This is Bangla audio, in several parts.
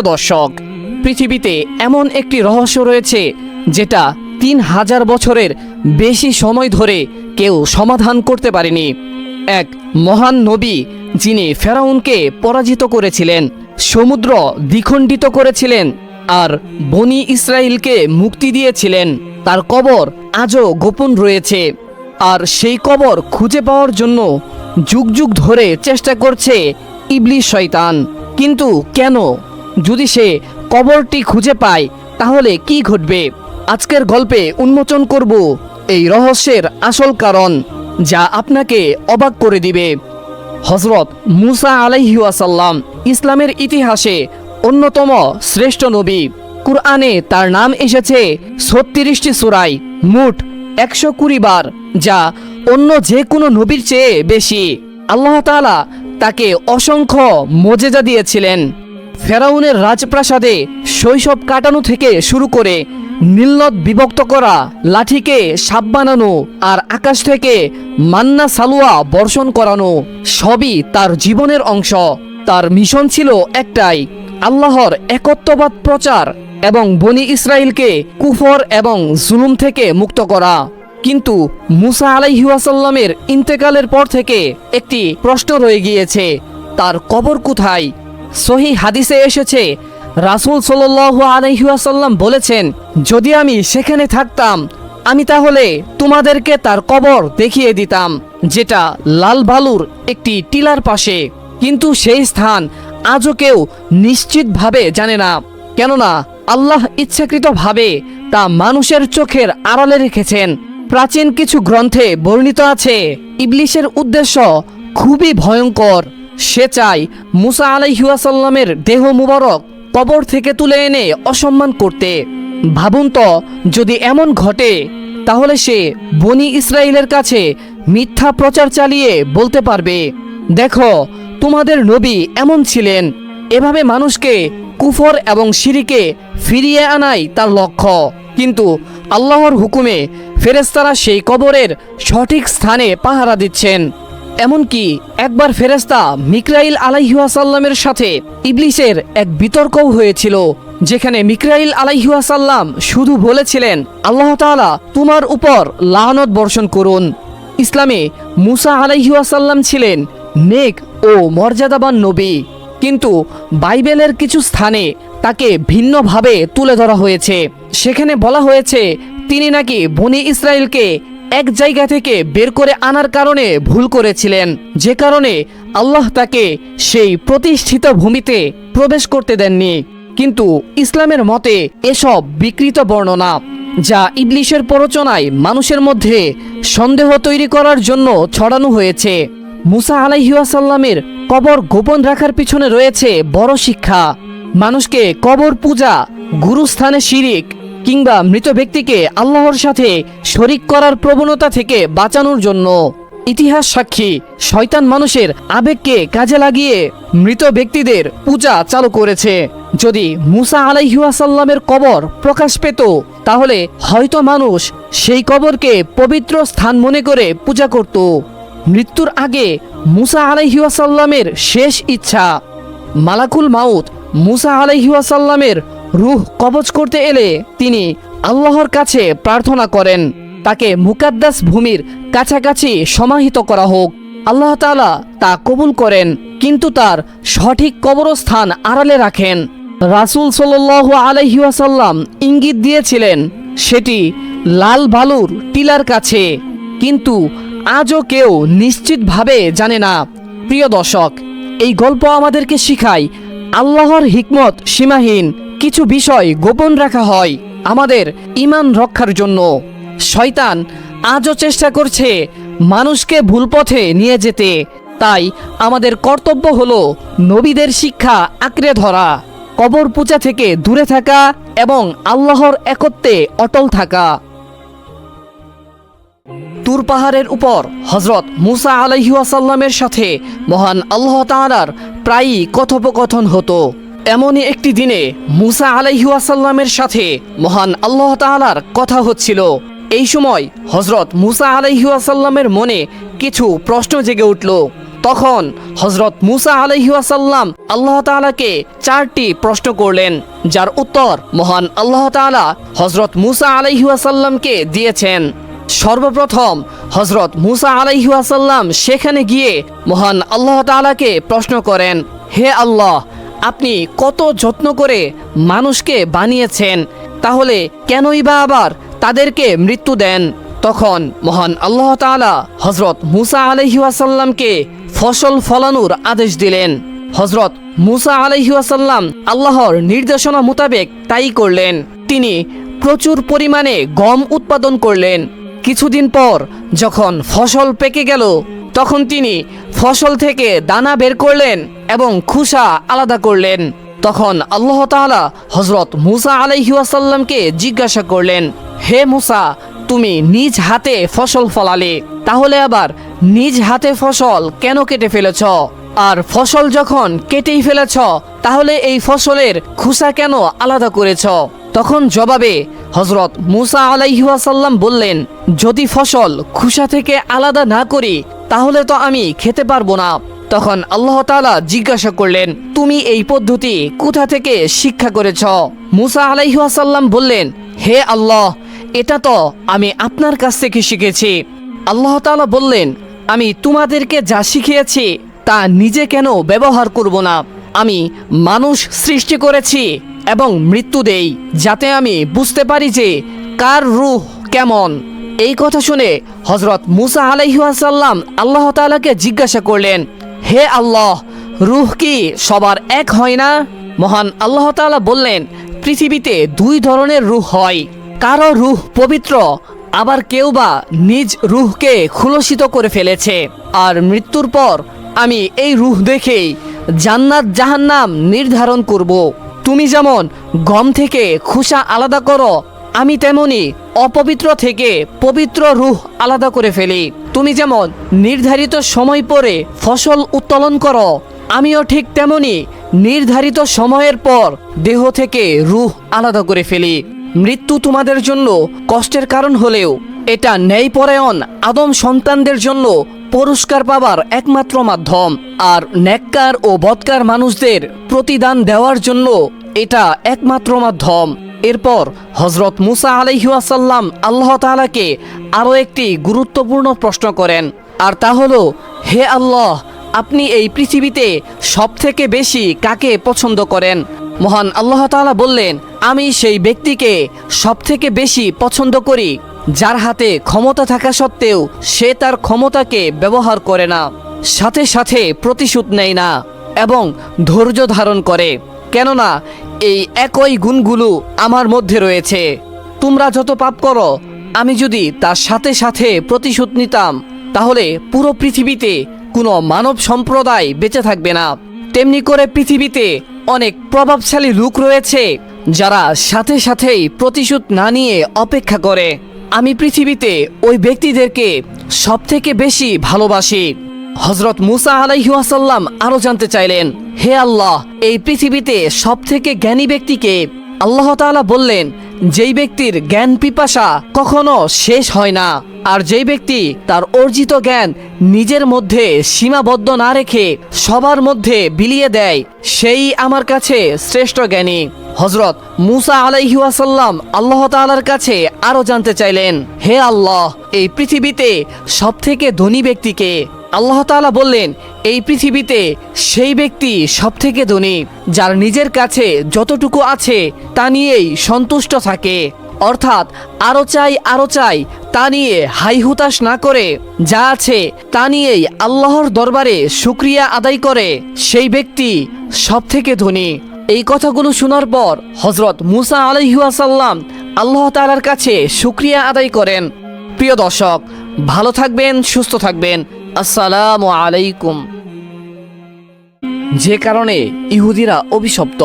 প্রিয় দর্শক, পৃথিবীতে এমন একটি রহস্য রয়েছে যেটা তিন হাজার বছরের বেশি সময় ধরে কেউ সমাধান করতে পারেনি। এক মহান নবী যিনি ফেরাউনকে পরাজিত করেছিলেন, সমুদ্র দ্বিখণ্ডিত করেছিলেন আর বনি ইসরায়েলকে মুক্তি দিয়েছিলেন, তার কবর আজও গোপন রয়েছে। আর সেই কবর খুঁজে পাওয়ার জন্য যুগ যুগ ধরে চেষ্টা করছে ইবলিশ শয়তান। কিন্তু কেন যদি সে কবরটি খুঁজে পায়, তাহলে কি ঘটবে? আজকের গল্পে উন্মোচন করব এই রহস্যের আসল কারণ, যা আপনাকে অবাক করে দিবে। হজরত মুসা আলাইহাসাল্লাম ইসলামের ইতিহাসে অন্যতম শ্রেষ্ঠ নবী। কুরআনে তার নাম এসেছে ছত্রিশটি সুরাই মুঠ একশো কুড়ি বার, যা অন্য যে কোনো নবীর চেয়ে বেশি। আল্লাহ তাআলা তাকে অসংখ্য মজেজা দিয়েছিলেন। ফেরাউনের রাজপ্রাসাদে শৈশব কাটানো থেকে শুরু করে নীলনদ বিভক্ত করা, লাঠিকে সাপ বানানো আর আকাশ থেকে মান্না সালুয়া বর্ষণ করানো, সবই তার জীবনের অংশ। তার মিশন ছিল একটাই, আল্লাহর একত্ববাদ প্রচার এবং বনি ইসরায়েলকে কুফর এবং জুলুম থেকে মুক্ত করা। কিন্তু মুসা আলাইহাসাল্লামের ইন্তেকালের পর থেকে একটি প্রশ্ন রয়ে গিয়েছে, তার কবর কোথায়? সহি হাদিসে এসেছে, রাসুল সাল আলহিহাসাল্লাম বলেছেন, যদি আমি সেখানে থাকতাম, আমি তাহলে তোমাদেরকে তার কবর দেখিয়ে দিতাম, যেটা লাল বালুর একটি টিলার পাশে। কিন্তু সেই স্থান আজও কেউ নিশ্চিতভাবে জানে না। কেননা আল্লাহ ইচ্ছাকৃতভাবে তা মানুষের চোখের আড়ালে রেখেছেন। প্রাচীন কিছু গ্রন্থে বর্ণিত আছে, ইবলিশের উদ্দেশ্য খুবই ভয়ঙ্কর। সে চায় মুসা আলাইহাসাল্লামের দেহ মুবারক কবর থেকে তুলে এনে অসম্মান করতে। ভাবুন তো, যদি এমন ঘটে, তাহলে সে বনি ইসরায়েলের কাছে মিথ্যা প্রচার চালিয়ে বলতে পারবে। দেখো, তোমাদের নবী এমন ছিলেন। এভাবে মানুষকে কুফর এবং সিঁড়িকে ফিরিয়ে আনাই তার লক্ষ্য। কিন্তু আল্লাহর হুকুমে ফেরেস্তারা সেই কবরের সঠিক স্থানে পাহারা দিচ্ছেন। এমনকি একবার ফেরেস্তা মিকরাইল আলাইহাসাল্লামের সাথে ইবলিশের এক বিতর্কও হয়েছিল, যেখানে মিকরাইল আলাইহাসাল্লাম শুধু বলেছিলেন, আল্লাহ তাআলা তোমার উপর লানত বর্ষণ করুন। ইসলামে মুসা আলাইহাসাল্লাম ছিলেন নেক ও মর্যাদাবান নবী, কিন্তু বাইবেলের কিছু স্থানে তাকে ভিন্নভাবে তুলে ধরা হয়েছে। সেখানে বলা হয়েছে, তিনি নাকি বনি ইসরায়েলকে এক জায়গা থেকে বের করে আনার কারণে ভুল করেছিলেন। যে কারণে আল্লাহ তাকে সেই প্রতিষ্ঠিত ভূমিতে প্রবেশ করতে দেননি। কিন্তু ইসলামের মতে এসব বিকৃত বর্ণনা, যা ইবলিশের প্ররোচনায় মানুষের মধ্যে সন্দেহ তৈরি করার জন্য ছড়ানো হয়েছে। মুসা আলাইহাসাল্লামের কবর গোপন রাখার পিছনে রয়েছে বড় শিক্ষা। মানুষকে কবর পূজা, গুরুস্থানে শিরিক কিংবা মৃত ব্যক্তিকে আল্লাহর সাথে শরিক করার প্রবণতা থেকে বাঁচানোর জন্য। ইতিহাস সাক্ষী, শয়তান মানুষের আবেগকে কাজে লাগিয়ে মৃত ব্যক্তিদের পূজা চালু করেছে। যদি মুসা আলাইহাসাল্লামের কবর প্রকাশ পেত, তাহলে হয়তো মানুষ সেই কবরকে পবিত্র স্থান মনে করে পূজা করত। মৃত্যুর আগে মুসা আলাইহাসাল্লামের শেষ ইচ্ছা। মালাকুল মাউত মুসা আলাইহাসাল্লামের রুহ কবজ করতে এলে তিনি আল্লাহর কাছে প্রার্থনা করেন। তাকে মুকাদ্দাস ভূমির কাছাকাছি সমাহিত করা হোক। আল্লাহ তাআলা তা কবুল করেন, কিন্তু তার সঠিক কবরস্থান আড়ালে রাখেন। রাসূল সাল্লাল্লাহু আলাইহি ওয়াসাল্লাম ইঙ্গিত দিয়েছিলেন, সেটি লাল বালুর টিলার কাছে। কিন্তু আজও কেউ নিশ্চিতভাবে জানে না। প্রিয় দর্শক, এই গল্প আমাদেরকে শিখায় আল্লাহর হিকমত সীমাহীন কিছু বিষয় গোপন রাখা হয় আমাদের ইমান রক্ষার জন্য। শয়তান আজও চেষ্টা করছে মানুষকে ভুল পথে নিয়ে যেতে। তাই আমাদের কর্তব্য হলো নবীদের শিক্ষা আঁকড়ে ধরা, কবর পূজা থেকে দূরে থাকা এবং আল্লাহর একত্বে অটল থাকা। তুর পাহাড়ের উপর হজরত মুসা আলাইহাসাল্লামের সাথে মহান আল্লাহ তাআলার প্রায়ই কথোপকথন হতো। এমনই একটি দিনে মুসা আলাইহাসাল্লামের সাথে মহান আল্লাহ তাআলার কথা হচ্ছিল। এই সময় হজরত মুসা আলাইহাসাল্লামের মনে কিছু প্রশ্ন জেগে উঠল। তখন হজরত মুসা আলহিউসাল্লাম আল্লাহ তাআলাকে চারটি প্রশ্ন করলেন, যার উত্তর মহান আল্লাহ তাআলা হজরত মুসা আলহিউসাল্লামকে দিয়েছেন। সর্বপ্রথম হজরত মুসা আলাইহাসাল্লাম সেখানে গিয়ে মহান আল্লাহ তাআলাকে প্রশ্ন করেন, হে আল্লাহ, আপনি কত যত্ন করে মানুষকে বানিয়েছেন, তাহলে কেনই বা আবার তাদেরকে মৃত্যু দেন? তখন মহান আল্লাহ তাআলা হজরত মুসা আলহিহাসাল্লামকে ফসল ফলানোর আদেশ দিলেন। হজরত মুসা আলহিহাসাল্লাম আল্লাহর নির্দেশনা মোতাবেক তাই করলেন। তিনি প্রচুর পরিমাণে গম উৎপাদন করলেন। কিছুদিন পর যখন ফসল পেকে গেল, তখন তিনি ফসল থেকে দানা বের করলেন এবং খুসা আলাদা করলেন। তখন আল্লাহ তাআলা হজরত মুসা আলাইহাসাল্লামকে জিজ্ঞাসা করলেন, হে মুসা, তুমি নিজ হাতে ফসল ফলালে, তাহলে আবার নিজ হাতে ফসল কেন কেটে ফেলেছ? আর ফসল যখন কেটেই ফেলেছ, তাহলে এই ফসলের খুসা কেন আলাদা করেছ? তখন জবাবে হজরত মুসা আলাইহাসাল্লাম বললেন, যদি ফসল খুসা থেকে আলাদা না করি, তাহলে তো আমি খেতে পারব না। তখন আল্লাহ তাআলা জিজ্ঞাসা করলেন, তুমি এই পদ্ধতি কোথা থেকে শিক্ষা করেছ? মুসা আলাইহাসাল্লাম বললেন, হে আল্লাহ, এটা তো আমি আপনার কাছ থেকে শিখেছি। আল্লাহ তাআলা বললেন, আমি তোমাদেরকে যা শিখিয়েছি, তা নিজে কেন ব্যবহার করব না? আমি মানুষ সৃষ্টি করেছি এবং মৃত্যু দেই, যাতে আমি বুঝতে পারি যে কার রুহ কেমন। এই কথা শুনে হজরত মুসা আলাইহাসাল্লাম আল্লাহ তাআলাকে জিজ্ঞাসা করলেন, হে আল্লাহ, রুহ কি সবার এক হয় না? মহান আল্লাহ তাআলা বললেন, পৃথিবীতে দুই ধরনের রুহ হয়। কারও রুহ পবিত্র, আবার কেউ বা নিজ রুহকে খুলসিত করে ফেলেছে। আর মৃত্যুর পর আমি এই রুহ দেখেই জান্নাত জাহান্নাম নির্ধারণ করব। তুমি যেমন গম থেকে খুসা আলাদা করো, আমি তেমনি অপবিত্র থেকে পবিত্র রুহ আলাদা করে ফেলি। তুমি যেমন নির্ধারিত সময় পরে ফসল উত্তোলন করো, আমিও ঠিক তেমনি নির্ধারিত সময়ের পর দেহ থেকে রুহ আলাদা করে ফেলি। মৃত্যু তোমাদের জন্য কষ্টের কারণ হলেও এটা ন্যায়পরায়ণ, আদম সন্তানদের জন্য পুরস্কার পাবার একমাত্র মাধ্যম। আর নেককার ও বৎকার মানুষদের প্রতিদান দেওয়ার জন্য এটা একমাত্র মাধ্যম। এরপর হজরত মুসা আলাইহাসাল্লাম আল্লাহ তাআলাকে আরও একটি গুরুত্বপূর্ণ প্রশ্ন করেন, আর তা হল, হে আল্লাহ, আপনি এই পৃথিবীতে সবথেকে বেশি কাকে পছন্দ করেন? মহান আল্লাহ তাআলা বললেন, আমি সেই ব্যক্তিকে সবথেকে বেশি পছন্দ করি যার হাতে ক্ষমতা থাকা সত্ত্বেও সে তার ক্ষমতাকে ব্যবহার করে না, সাথে সাথে প্রতিশোধ নেয় না এবং ধৈর্য ধারণ করে। কেননা এই একই গুণগুলো আমার মধ্যে রয়েছে। তোমরা যত পাপ করো, আমি যদি তার সাথে সাথে প্রতিশোধ নিতাম, তাহলে পুরো পৃথিবীতে কোনো মানব সম্প্রদায় বেঁচে থাকবে না। তেমনি করে পৃথিবীতে অনেক প্রভাবশালী লোক রয়েছে, যারা সাথে সাথেই প্রতিশোধ না নিয়ে অপেক্ষা করে। আমি পৃথিবীতে ওই ব্যক্তিদেরকে সবথেকে বেশি ভালোবাসি। হজরত মুসা আলাইহাসাল্লাম আরও জানতে চাইলেন, হে আল্লাহ, এই পৃথিবীতে সব থেকে জ্ঞানী ব্যক্তিকে আল্লাহ তাআলা বললেন, যেই ব্যক্তির জ্ঞান পিপাসা কখনো শেষ হয় না, আর যেই ব্যক্তি তার অর্জিত জ্ঞান নিজের মধ্যে সীমাবদ্ধ না রেখে সবার মধ্যে বিলিয়ে দেয়, সেই আমার কাছে শ্রেষ্ঠ জ্ঞানী। হজরত মুসা আলাইহাসাল্লাম আল্লাহ তাআলার কাছে আরও জানতে চাইলেন, হে আল্লাহ, এই পৃথিবীতে সবথেকে ধনী ব্যক্তিকে আল্লাহ তাআলা বললেন, এই পৃথিবীতে সেই ব্যক্তি সবথেকে ধনী, যার নিজের কাছে যতটুকু আছে তা নিয়েই সন্তুষ্ট থাকে। অর্থাৎ আরও চাই আরও চাই, তা নিয়ে হাই হুতাশ না করে যা আছে তা নিয়েই আল্লাহর দরবারে শুক্রিয়া আদায় করে সেই ব্যক্তি সবথেকে ধনী। এই কথাগুলো শোনার পর হজরত মুসা আলহিহাসাল্লাম আল্লাহ তাআলার কাছে শুক্রিয়া আদায় করেন। প্রিয় দর্শক, ভালো থাকবেন, সুস্থ থাকবেন। আসসালামু আলাইকুম। যে কারণে ইহুদিরা অভিশপ্ত।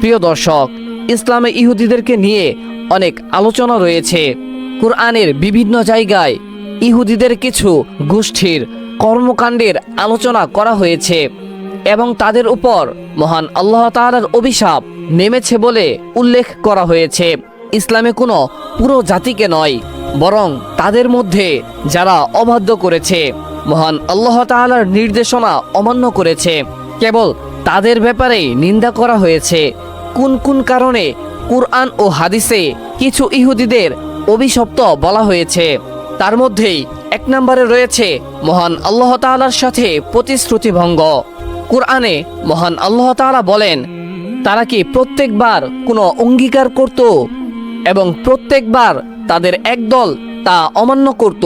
প্রিয় দর্শক, ইসলামে ইহুদিদেরকে নিয়ে অনেক আলোচনা রয়েছে। কোরআনের বিভিন্ন জায়গায় ইহুদিদের কিছু গোষ্ঠীর কর্মকাণ্ডের আলোচনা করা হয়েছে এবং তাদের উপর মহান আল্লাহ তাআলার অভিশাপ নেমেছে বলে উল্লেখ করা হয়েছে। ইসলামে কোনো পুরো জাতিকে নয়, বরং তাদের মধ্যে যারা অবাধ্য করেছে। মহান আল্লাহ তাআলার নির্দেশনা অমান্য করেছে। কেবল তাদের ব্যাপারেই নিন্দা করা হয়েছে। কোন কোন কারণে কুরআন ও হাদিসে কিছু ইহুদিদের অভিশপ্ত বলা হয়েছে, তার মধ্যেই এক নম্বরে রয়েছে মহান আল্লাহ তাআলার সাথে প্রতিশ্রুতি ভঙ্গ কুরআনে মহান আল্লাহ তাআলা বলেন, তারা কি প্রত্যেকবার কোনো অঙ্গীকার করত এবং প্রত্যেকবার তাদের একদল তা অমান্য করত?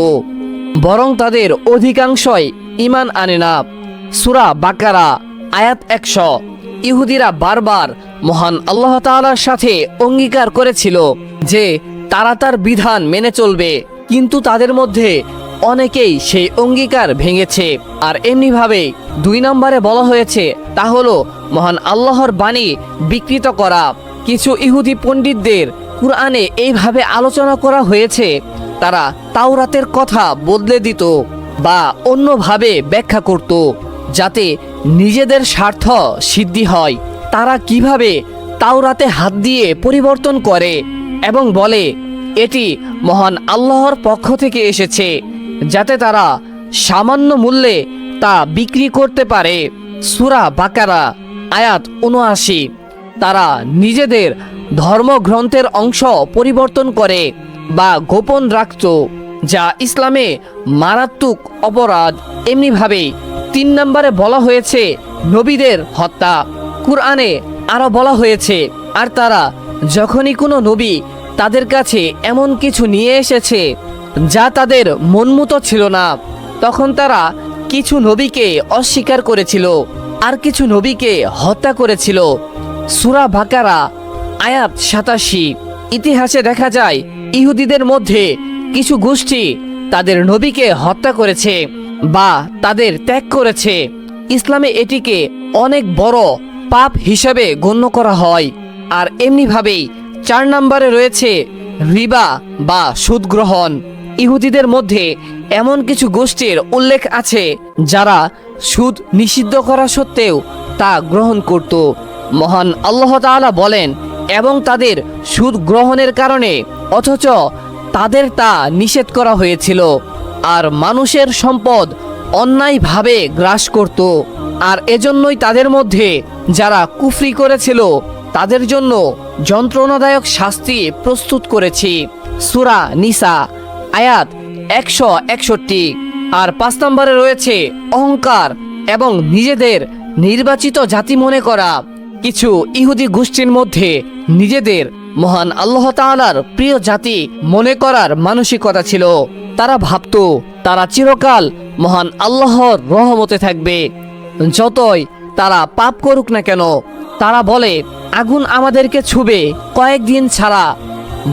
বরং তাদের অধিকাংশই ইমান আনে না। সুরা বাকারা, আয়াত একশো। ইহুদিরা বারবার মহান আল্লাহ তাআলার সাথে অঙ্গীকার করেছিল যে তারা তার বিধান মেনে চলবে। কিন্তু তাদের মধ্যে অনেকেই সেই অঙ্গীকার ভেঙেছে। আর এমনিভাবে দুই নম্বরে বলা হয়েছে, তা হলো মহান আল্লাহর বাণী বিকৃত করা। কিছু ইহুদি পণ্ডিতদের কুরআনে এইভাবে আলোচনা করা হয়েছে তারা তাওরাতের কথা বদলে দিত বা অন্যভাবে ব্যাখ্যা করত, যাতে নিজেদের স্বার্থ সিদ্ধি হয়। তারা কীভাবে তাওরাতে হাত দিয়ে পরিবর্তন করে এবং বলে, এটি মহান আল্লাহর পক্ষ থেকে এসেছে, যাতে তারা সামান্য মূল্যে তা বিক্রি করতে পারে। সুরা বাকারা, আয়াত উনআশি তারা নিজেদের ধর্মগ্রন্থের অংশ পরিবর্তন করে। বা গোপন রাখত, যা ইসলামে মারাত্মক অপরাধ। এমনিভাবে তিন নম্বরে বলা হয়েছে, নবীদের হত্যা। কুরআনে আরও বলা হয়েছে, আর তারা যখনই কোনো নবী তাদের কাছে এমন কিছু নিয়ে এসেছে, যা তাদের মনমতো ছিল না, তখন তারা কিছু নবীকে অস্বীকার করেছিল, আর কিছু নবীকে হত্যা করেছিল। সুরা বাকারা, আয়াত সাতাশি। ইতিহাসে দেখা যায়, ইহুদিদের মধ্যে কিছু গোষ্ঠী তাদের নবীকে হত্যা করেছে বা তাদের ত্যাগ করেছে। ইসলামে এটিকে অনেক বড় পাপ হিসাবে গণ্য করা হয়। আর এমনিভাবেই চার নম্বরে রয়েছে রিবা বা সুদ গ্রহণ ইহুদিদের মধ্যে এমন কিছু গোষ্ঠীর উল্লেখ আছে যারা সুদ নিষিদ্ধ করা সত্ত্বেও তা গ্রহণ করত। মহান আল্লাহ তাআলা বলেন এবং তাদের সুদ গ্রহণের কারণে, অথচ তাদের তা নিষেধ করা হয়েছিল। আর মানুষের সম্পদ অন্যায়ভাবে গ্রাস করত। আর এজন্যই তাদের মধ্যে যারা কুফরি করেছিল, তাদের জন্য যন্ত্রণাদায়ক শাস্তি প্রস্তুত করেছি। সুরা নিসা, আয়াত একশো একষট্টি। আর পাঁচ নম্বরে রয়েছে অহংকার এবং নিজেদের নির্বাচিত জাতি মনে করা। কিছু ইহুদি গোষ্ঠীর মধ্যে নিজেদের মহান আল্লাহ তাআলার প্রিয় জাতি মনে করার মানসিকতা ছিল। তারা ভাবত, তারা চিরকাল মহান আল্লাহর রহমতে থাকবে। যতই তারা পাপ করুক না কেন, তারা বলে, আগুন আমাদেরকে ছুবে কয়েকদিন ছাড়া।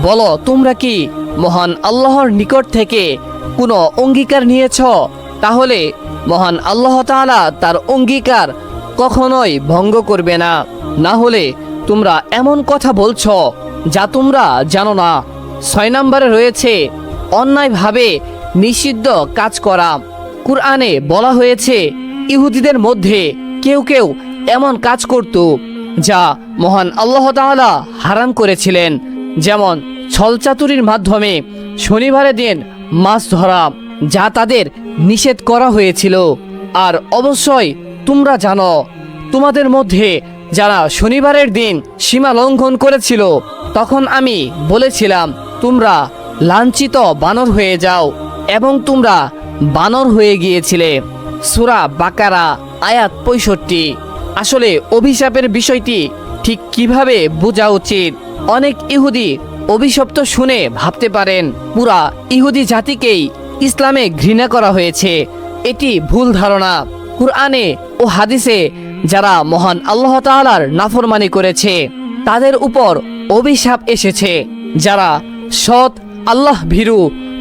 বলো, তোমরা কি মহান আল্লাহর নিকট থেকে কোনো অঙ্গীকার নিয়েছ? তাহলে মহান আল্লাহ তাআলা তার অঙ্গীকার কখনোই ভঙ্গ করবে না। না হলে তোমরা এমন কথা বলছ যা তোমরা জানো না। ছয় নম্বরে রয়েছে, অন্যায়ভাবে নিষিদ্ধ কাজ করা। কুরআনে বলা হয়েছে, ইহুদিদের মধ্যে কেউ কেউ এমন কাজ করত যা মহান আল্লাহ তাআলা হারাম করেছিলেন। যেমন ছলচাতুরির মাধ্যমে শনিবারের দিন মাছ ধরা, যা তাদের নিষেধ করা হয়েছিল। আর অবশ্যই তোমরা জানো, তোমাদের মধ্যে যারা শনিবারের দিন সীমা লঙ্ঘন করেছিল, তখন আমি বলেছিলাম, তোমরা লাঞ্ছিত বানর হয়ে যাও এবং তোমরা বানর হয়ে গিয়েছিলে। সুরা বাকারা, আয়াত পঁয়ষট্টি। আসলে অভিশাপের বিষয়টি ঠিক কীভাবে বোঝা উচিত, অনেক ইহুদি অভিশপ্ত শুনে ভাবতে পারেন, পুরা ইহুদি জাতিকেই ইসলামে ঘৃণা করা হয়েছে। এটি ভুল ধারণা। কুরআনে ও হাদিসে যারা মহান আল্লাহ তাআলার নাফরমানি করেছে, তাদের উপর অভিশাপ এসেছে। যারা সৎ আল্লাহ ভীরু,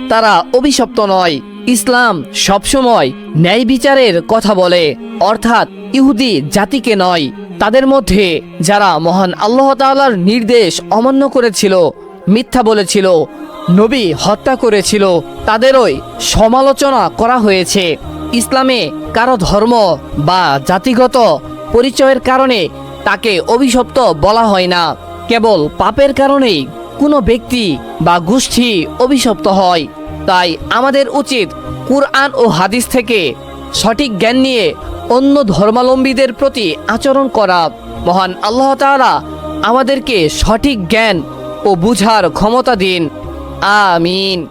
তারা অভিশপ্ত নয়। ইসলাম সবসময় ন্যায় বিচারের কথা বলে, অর্থাৎ ইহুদি জাতিকে নয়। তাদের মধ্যে যারা মহান আল্লাহ তাআলার নির্দেশ অমান্য করেছিল, মিথ্যা বলেছিল, নবী হত্যা করেছিল, তাদেরই সমালোচনা করা হয়েছে। ইসলামে কারও ধর্ম বা জাতিগত পরিচয়ের কারণে তাকে অভিশপ্ত বলা হয় না। কেবল পাপের কারণেই কোনো ব্যক্তি বা গোষ্ঠী অভিশপ্ত হয়। তাই আমাদের উচিত কুরআন ও হাদিস থেকে সঠিক জ্ঞান নিয়ে অন্য ধর্মাবলম্বীদের প্রতি আচরণ করা। মহান আল্লাহ তাআলা আমাদেরকে সঠিক জ্ঞান ও বুঝার ক্ষমতা দিন। আমিন।